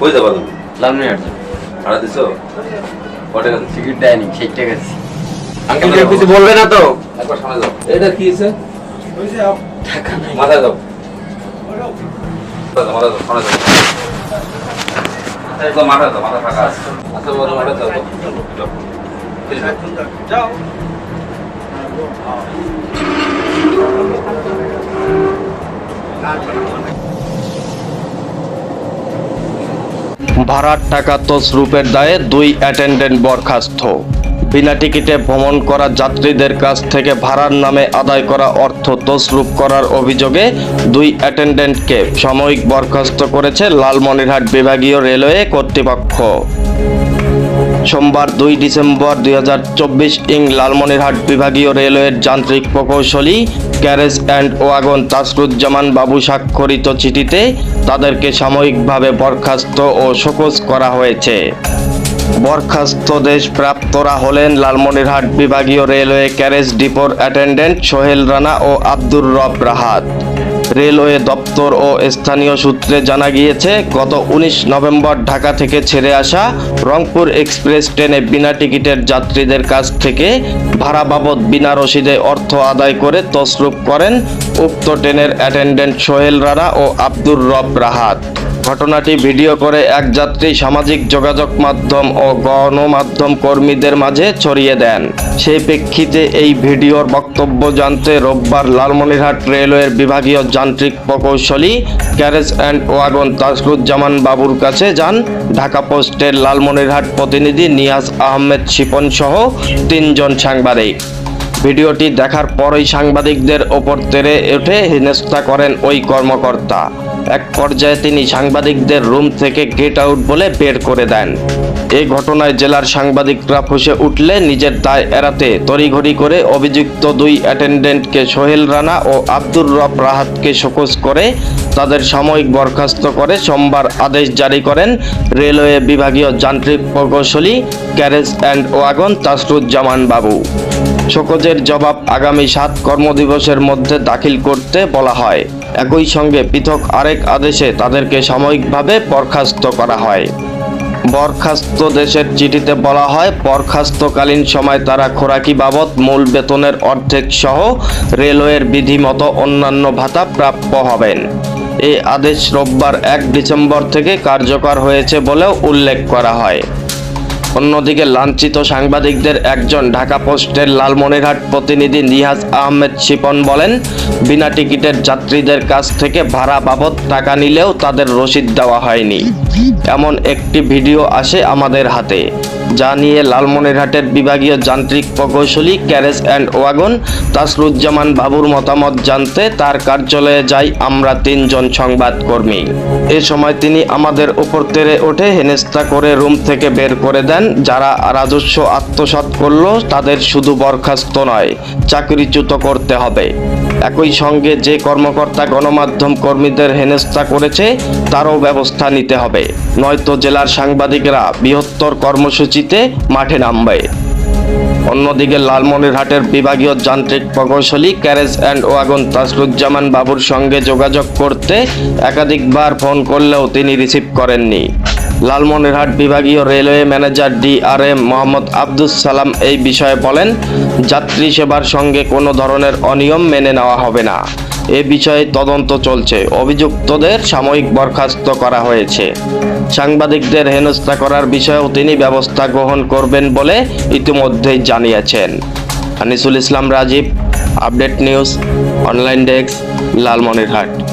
কই যাবা তুমি? লালমিয়ার ভাড়া দিছো? কত টাকা? টিকিট দেয়নি ষাট টাকা আঙ্কেল কিছু বলবে না তো? একবার সামনে যাও। এটা কি হয়েছে টাকা নাই। মাথায় দাও। মাথায় দাও সামনে যাও। একদম মাথায় দাও মাথা ফাঁকা আছে। আচ্ছা বলো মাথায় দাও যাও। যাও। ভাড়ার টাকা তসরূপের দায়ে দুই অ্যাটেন্ডেন্ট বরখাস্ত। বিনা টিকিটে ভ্রমণ করা যাত্রীদের কাছ থেকে ভাড়ার নামে আদায় করা অর্থ তসরূপ করার অভিযোগে দুই অ্যাটেন্ডেন্টকে সাময়িক বরখাস্ত করেছে লালমনিরহাট বিভাগীয় রেলওয়ে কর্তৃপক্ষ। সোমবার দুই ডিসেম্বর দুই হাজার চব্বিশ ইং লালমনিরহাট বিভাগীয় রেলওয়ের যান্ত্রিক প্রকৌশলী ক্যারেজ অ্যান্ড ওয়াগন তাসরুজ্জামান বাবু স্বাক্ষরিত চিঠিতে তাদেরকে সাময়িকভাবে বরখাস্ত ও শোকজ করা হয়েছে। বরখাস্ত দেশ প্রাপ্তরা হলেন লালমনিরহাট বিভাগীয় রেলওয়ে ক্যারেজ ডিপোর অ্যাটেন্ডেন্ট সোহেল রানা ও আব্দুর রব রাহাত। রেলওয়ে দপ্তর ও স্থানীয় সূত্রে জানা গিয়েছে, গত উনিশ নভেম্বর ঢাকা থেকে ছেড়ে আসা রংপুর এক্সপ্রেস ট্রেনে বিনা টিকিটের যাত্রীদের কাছ থেকে ভাড়া বাবদ বিনা রসিদে অর্থ আদায় করে তসরুপ করেন উক্ত ট্রেনের অ্যাটেন্ডেন্ট সোহেল রানা ও আব্দুর রব রাহাত। ঘটনাটি ভিডিও করে এক যাত্রী সামাজিক যোগাযোগ মাধ্যম ও গণমাধ্যম কর্মীদের মাঝে ছড়িয়ে দেন। সেই প্রেক্ষিতে এই ভিডিওর বক্তব্য জানতে রোববার লালমনিরহাট রেলওয়ের বিভাগীয় যান্ত্রিক প্রকৌশলী ক্যারেজ অ্যান্ড ওয়াগন তাসরুজ্জামান বাবুর কাছে যান। ঢাকা পোস্টের লালমনিরহাট প্রতিনিধি নিয়াজ আহমেদ শিপন সহ তিনজন সাংবাদিক। ভিডিওটি দেখার পরই সাংবাদিকদের ওপর তেরে উঠে হেনস্থা করেন ওই কর্মকর্তা। এক পর্যায়ে তিনি সাংবাদিকদের রুম থেকে গেট আউট বলে বের করে দেন। এই ঘটনায় জেলার সাংবাদিকরা ফুসে উঠলে নিজের দায় এড়াতে তড়িঘড়ি করে অভিযুক্ত দুই অ্যাটেন্ডেন্টকে সোহেল রানা ও আব্দুর রব রাহাতকে শোকজ করে তাদের সাময়িক বরখাস্ত করে সোমবার আদেশ জারি করেন রেলওয়ে বিভাগীয় যান্ত্রিক প্রকৌশলী ক্যারেজ অ্যান্ড ওয়াগন তাসরুজ্জামান বাবু। শোকজের জবাব আগামী সাত কর্মদিবসের মধ্যে দাখিল করতে বলা হয়। একই সঙ্গে পৃথক আরেক আদেশে তাদেরকে সাময়িকভাবে বরখাস্ত করা হয়। বরখাস্ত দেশের চিঠিতে বলা হয়, বরখাস্তকালীন সময় তারা খোরাকি বাবদ মূল বেতনের অর্ধেক সহ রেলওয়ের বিধিমতো অন্যান্য ভাতা প্রাপ্য হবেন। এই আদেশ রোববার এক ডিসেম্বর থেকে কার্যকর হয়েছে বলেও উল্লেখ করা হয়। অন্যদিকে লাঞ্ছিত সাংবাদিকদের একজন ঢাকা পোস্টের লালমনিরহাট প্রতিনিধি নিহাজ আহমেদ শিপন বলেন, বিনা টিকিটের যাত্রীদের কাছ থেকে ভাড়া বাবদ টাকা নিলেও তাদের রসিদ দেওয়া হয়নি। এমন একটি ভিডিও আসে আমাদের হাতে। যা নিয়ে লালমনিরহাটের বিভাগীয় যান্ত্রিক প্রকৌশলী ক্যারেজ অ্যান্ড ওয়াগন তাসরুজ্জামান বাবুর মতামত জানতে তার কার্যালয়ে যাই আমরা তিনজন সংবাদকর্মী। এ সময় তিনি আমাদের উপর তেরে ওঠে হেনেস্তা করে রুম থেকে বের করে দেন। যারা রাজস্ব আত্মসাৎ করল, তাদের শুধু বরখাস্ত নয়, চাকরিচ্যুত করতে হবে। একই সঙ্গে যে কর্মকর্তা গণমাধ্যম কর্মীদের হেনস্থা করেছে, তারও ব্যবস্থা নিতে হবে। নয়তো জেলার সাংবাদিকরা বৃহত্তর কর্মসূচিতে মাঠে নামবে। অন্যদিকে লালমনিরহাটের বিভাগীয় যান্ত্রিক প্রকৌশলী ক্যারেজ অ্যান্ড ওয়াগন তাসরুজ্জামান বাবুর সঙ্গে যোগাযোগ করতে একাধিকবার ফোন করলেও তিনি রিসিভ করেননি। লালমনিরহাট বিভাগীয় railway manager D R M Mohammad Abdus Salam এই বিষয়ে বলেন, যাত্রী সেবার সঙ্গে কোনো ধরনের অনিয়ম মেনে নেওয়া হবে না। এ বিষয়ে তদন্ত চলছে। অভিযুক্তদের সাময়িক বরখাস্ত করা হয়েছে। সাংবাদিকদের হেনস্থা করার বিষয়েও তিনি ব্যবস্থা গ্রহণ করবেন বলে ইতিমধ্যেই জানিয়েছেন। Anisul Islam Rajib, update news, online desk, Lalmonirhat.